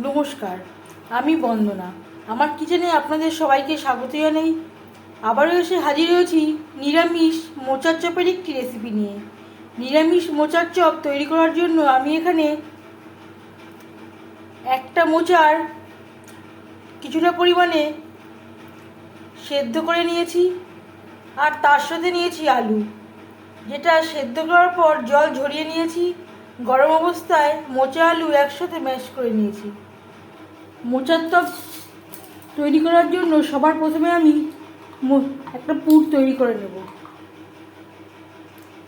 নমস্কার, আমি বন্দনা। আমার কিচেনে আপনাদের সবাইকে স্বাগত জানাই। আবারও এসে হাজির হয়েছি নিরামিষ মোচার চপের একটি রেসিপি নিয়ে। নিরামিষ মোচার চপ তৈরি করার জন্য আমি এখানে একটা মোচার কিছুটা পরিমাণে সেদ্ধ করে নিয়েছি আর তার সাথে নিয়েছি আলু। যেটা সেদ্ধ করার পর জল ঝরিয়ে নিয়েছি। গরম অবস্থায় মোচা আলু একসাথে ম্যাশ করে নিয়েছি। মোচার টপ তৈরি করার জন্য সবার প্রথমে আমি একটা পুর তৈরি করে নেব।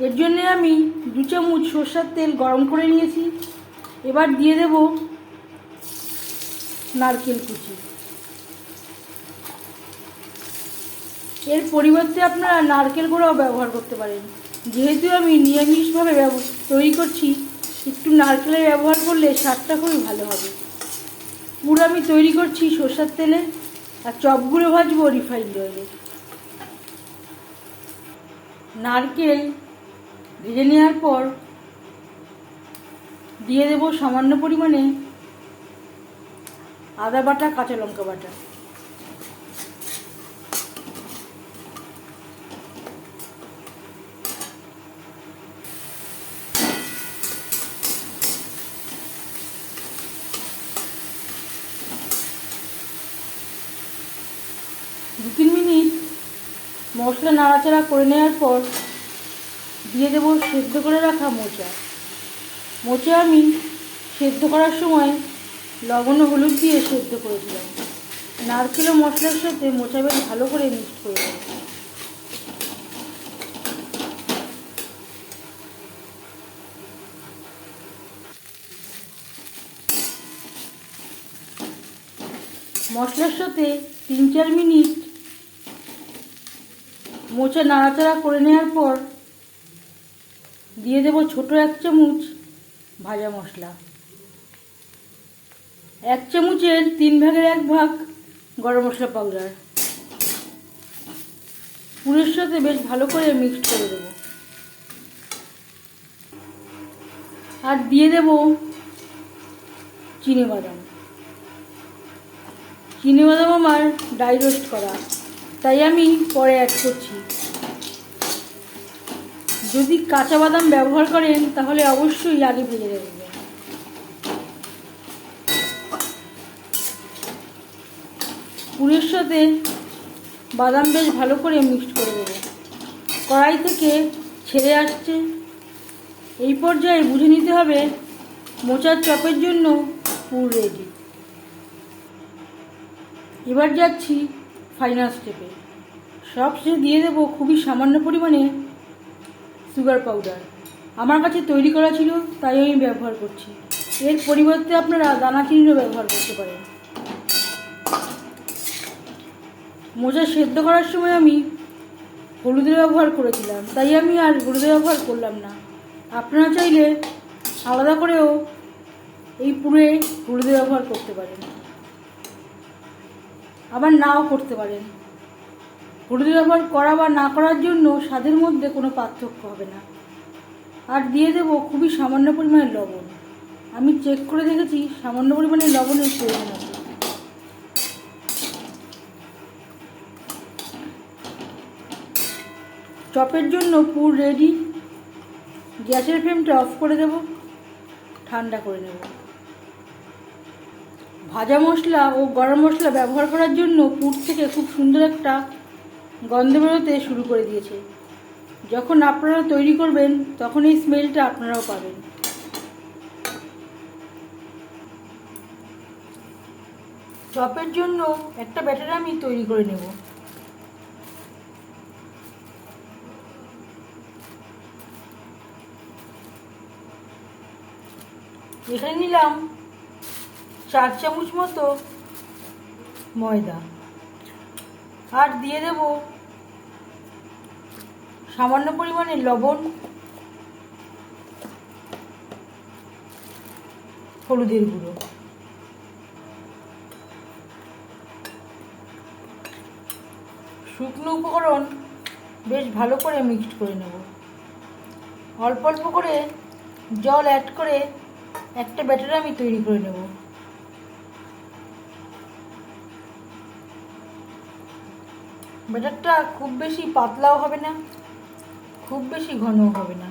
এর জন্য আমি দু চামচ সর্ষার তেল গরম করে নিয়েছি। এবার দিয়ে দেব নারকেল কুচি। এর পরিবর্তে আপনারা নারকেল গুঁড়াও ব্যবহার করতে পারেন। যেহেতু আমি নিরামিষভাবে তৈরি করছি একটু নারকেলের ব্যবহার করলে স্বাদটা খুবই ভালো হবে। পুরো আমি তৈরি করছি সর্ষার তেলে, আর চপগুলো ভাজবো রিফাইন্ড অয়েলে নারকেল ভেজে নেওয়ার পর দিয়ে দেবো সামান্য পরিমাণে আদা বাটা, কাঁচা লঙ্কা বাটা দু তিন মিনিট মশলা নাড়াচাড়া করে নেওয়ার পর দিয়ে দেবো সেদ্ধ করে রাখা মোচা। মোচা আমি সেদ্ধ করার সময় লবণ ও হলুদ দিয়ে সেদ্ধ করেছিলাম। নারকেল মশলার সাথে মোচা বেশ ভালো করে মিক্সড করে মশলার সাথে তিন চার মিনিট মোচা নাড়াচাড়া করে নেওয়ার পর দিয়ে দেবো ছোট এক চামচ ভাজা মশলা। এক চামচের তিন ভাগের এক ভাগ গরম মশলা পাউডার পুরের সাথে বেশ ভালো করে মিক্সড করে দেবো। আর দিয়ে দেবো চিনি বাদাম। চিনি বাদাম আমার ডাই রোস্ট করা। তাই আমি পরে অ্যাড করছি। যদি কাঁচা বাদাম ব্যবহার করেন, তাহলে অবশ্যই আগে ভেজে দেবেন পুরের সাথে বাদাম বেশ ভালো করে মিক্সড করে দেবো কড়াই থেকে ছেড়ে আসছে। এই পর্যায়ে বুঝে নিতে হবে মোচার চপের জন্য পুর রেডি এবার যাচ্ছি ফাইনাল স্টেপে সব শেষে দিয়ে দেবো খুবই সামান্য পরিমাণে সুগার পাউডার আমার কাছে তৈরি করা ছিল, তাই আমি ব্যবহার করছি। এর পরিবর্তে আপনারা দানা চিনিও ব্যবহার করতে পারেন। মোজা সেদ্ধ করার সময় আমি হলুদের ব্যবহার করেছিলাম, তাই আমি আর হলুদের ব্যবহার করলাম না। আপনারা চাইলে আলাদা করেও এই পুরে হলুদের ব্যবহার করতে পারেন। আবার নাও করতে পারেন। হলুদ ব্যবহার করা বা না করার জন্য স্বাদের মধ্যে কোনো পার্থক্য হবে না। আর দিয়ে দেব খুবই সামান্য পরিমাণে লবণ। আমি চেক করে দেখেছি, সামান্য পরিমাণে লবণের প্রয়োজন আছে। চপের জন্য পুর রেডি গ্যাসের ফ্লেমটা অফ করে দেব, ঠান্ডা করে নেব। ভাজা মশলা ও গরম মশলা ব্যবহার করার জন্য পুর থেকে খুব সুন্দর একটা গন্ধ বেরোতে শুরু করে দিয়েছে। যখন আপনারা তৈরি করবেন, তখন এই স্মেলটা আপনারাও পাবেন। চপের জন্য একটা ব্যাটার আমি তৈরি করে নেব। এখানে নিলাম চার চামচ মতো ময়দা। আর দিয়ে দেব সামান্য পরিমাণে লবণ, হলুদের গুঁড়ো। শুকনো উপকরণ বেশ ভালো করে মিক্সড করে নেব। অল্প অল্প করে জল অ্যাড করে একটা ব্যাটার আমি তৈরি করে নেব। ব্যাটারটা খুব বেশি পাতলাও হবে না, খুব বেশি ঘনও হবে না।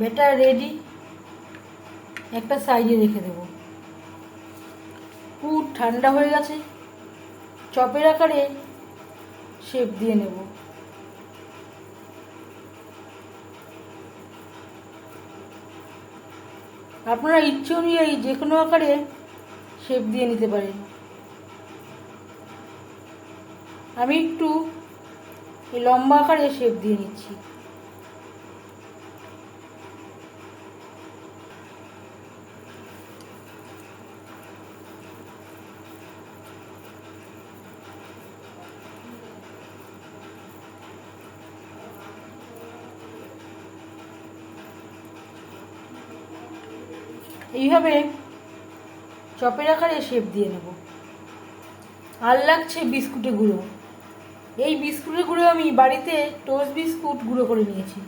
ব্যাটার রেডি, একটা সাইডে রেখে দেবো। পুর ঠান্ডা হয়ে গেছে, চপের আকারে শেপ দিয়ে নেব। আপনারা ইচ্ছে অনুযায়ী যে কোনো আকারে শেপ দিয়ে নিতে পারেন। আমি একটু লম্বা আকারে শেপ দিয়ে নিচ্ছি। এইভাবে চপের আকারে শেপ দিয়ে নেব। আর লাগছে বিস্কুটে গুঁড়ো। এই বিস্কুটের গুঁড়ো আমি বাড়িতে টোস্ট বিস্কুট গুঁড়ো করে নিয়েছি।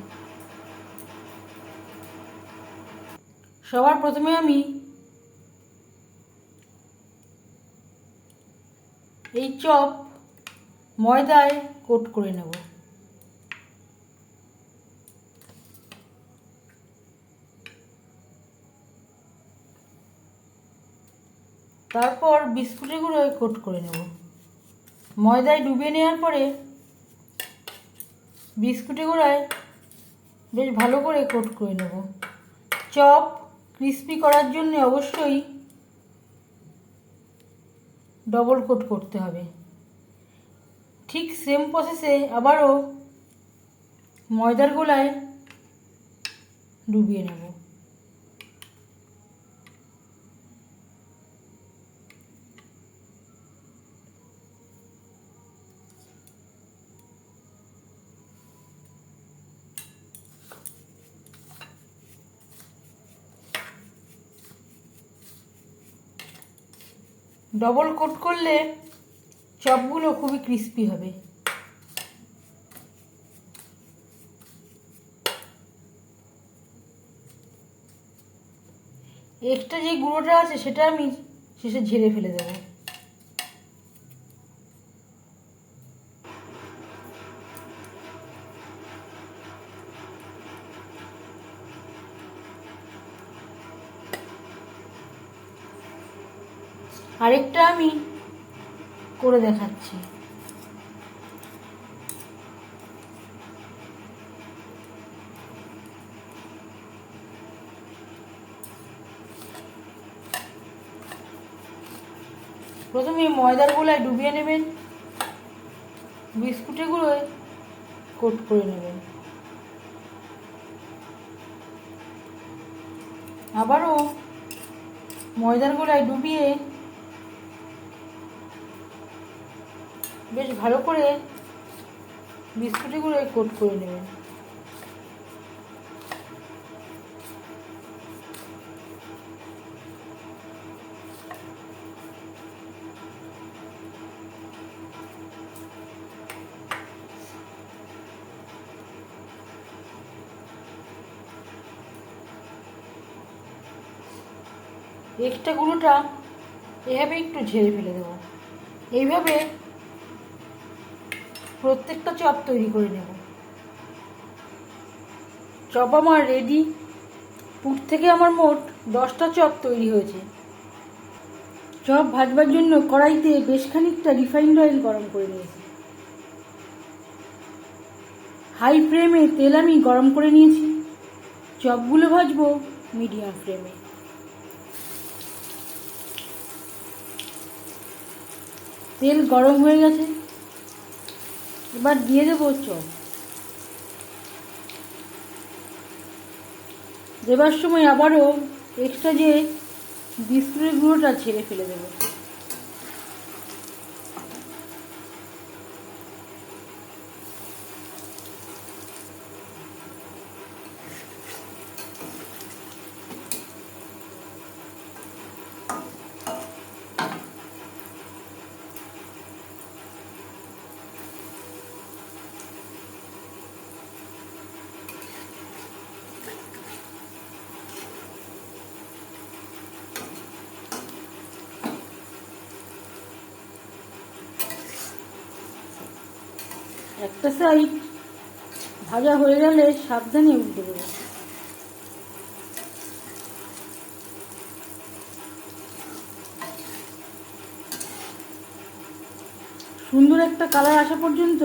সবার প্রথমে আমি এই চপ ময়দায় কোট করে নেব। তারপর বিস্কুটের গুঁড়োয় কোট করে নেব। ময়দায় ডুবিয়ে নেওয়ার পরে বিস্কুটের গুঁড়ায় বেশ ভালো করে কোট করে নেব। চপ ক্রিস্পি করার জন্য অবশ্যই ডবল কোট করতে হবে। ঠিক সেম প্রসেসে আবারও ময়দার গোলায় ডুবিয়ে নেব। ডবল কোট করলে চপগুলো খুবই ক্রিস্পি হবে। এক্সট্রা যে গুঁড়োটা আছে সেটা আমি শেষে ঝেড়ে ফেলে দেবো। আরেকটা আমি করে দেখাচ্ছি। প্রথমে ময়দার গোলায় ডুবিয়ে নেবেন বিস্কুটের গুঁড়োয় কোট করে নেবেন। আবারও ময়দার গোলায় ডুবিয়ে বেশ ভালো করে বিস্কুটগুলো কোট করে নেবেন এক্সট্রা গুঁড়োটা এভাবে একটু ঝেড়ে ফেলে দেবো। এইভাবে প্রত্যেকটা চপ তৈরি করে নেব। চপ আমার রেডি পুর থেকে আমার মোট দশটা চপ তৈরি হয়েছে। চপ ভাজবার জন্য কড়াইতে বেশ খানিকটা রিফাইন্ড অয়েল গরম করে নিয়েছি। হাই ফ্লেমে তেল আমি গরম করে নিয়েছি। চপগুলো ভাজবো মিডিয়াম ফ্লেমে তেল গরম হয়ে গেছে। এবার দিয়ে দেবো চপ। দেবার সময় আবারও এক্সট্রা যে বিস্কুটের গুঁড়োটা ছেড়ে ফেলে দেবো। একটা সাইড ভাজা হয়ে গেলে সাবধানে উল্টে দেবো। সুন্দর একটা কালার আসা পর্যন্ত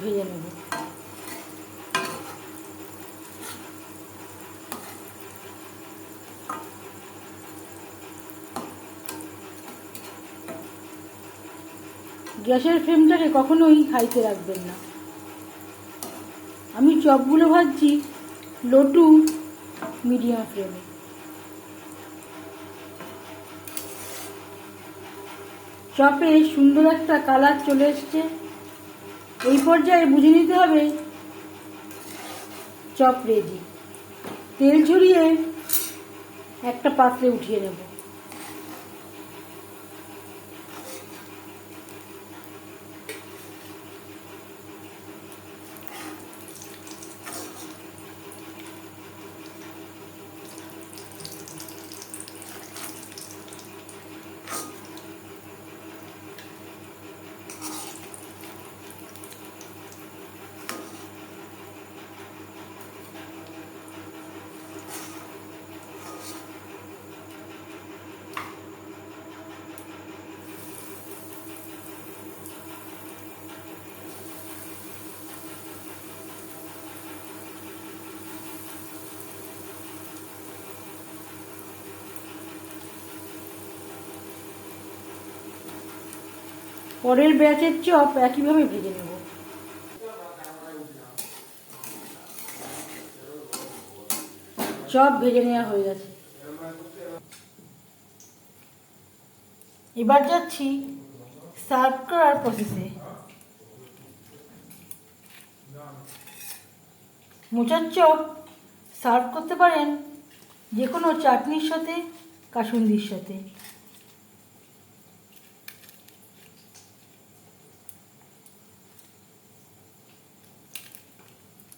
ভেজে নেব। গ্যাসের ফ্লেমটাকে কখনোই হাইতে রাখবেন না। আমি চপগুলো ভাজছি লো টু মিডিয়াম ফ্লেমে। চপে সুন্দর একটা কালার চলে এসছে। এই পর্যায়ে বুঝে নিতে হবে চপ রেডি তেল ঝরিয়ে একটা পাত্রে উঠিয়ে নেব। পরের ব্যাচের চপ একইভাবে ভেজে নেব। চপ ভেজে নেওয়া হয়ে গেছে। এবার যাচ্ছি সার্ভ করার প্রসেসে মোচার চপ সার্ভ করতে পারেন যে কোনো চাটনির সাথে, কাসুন্দির সাথে।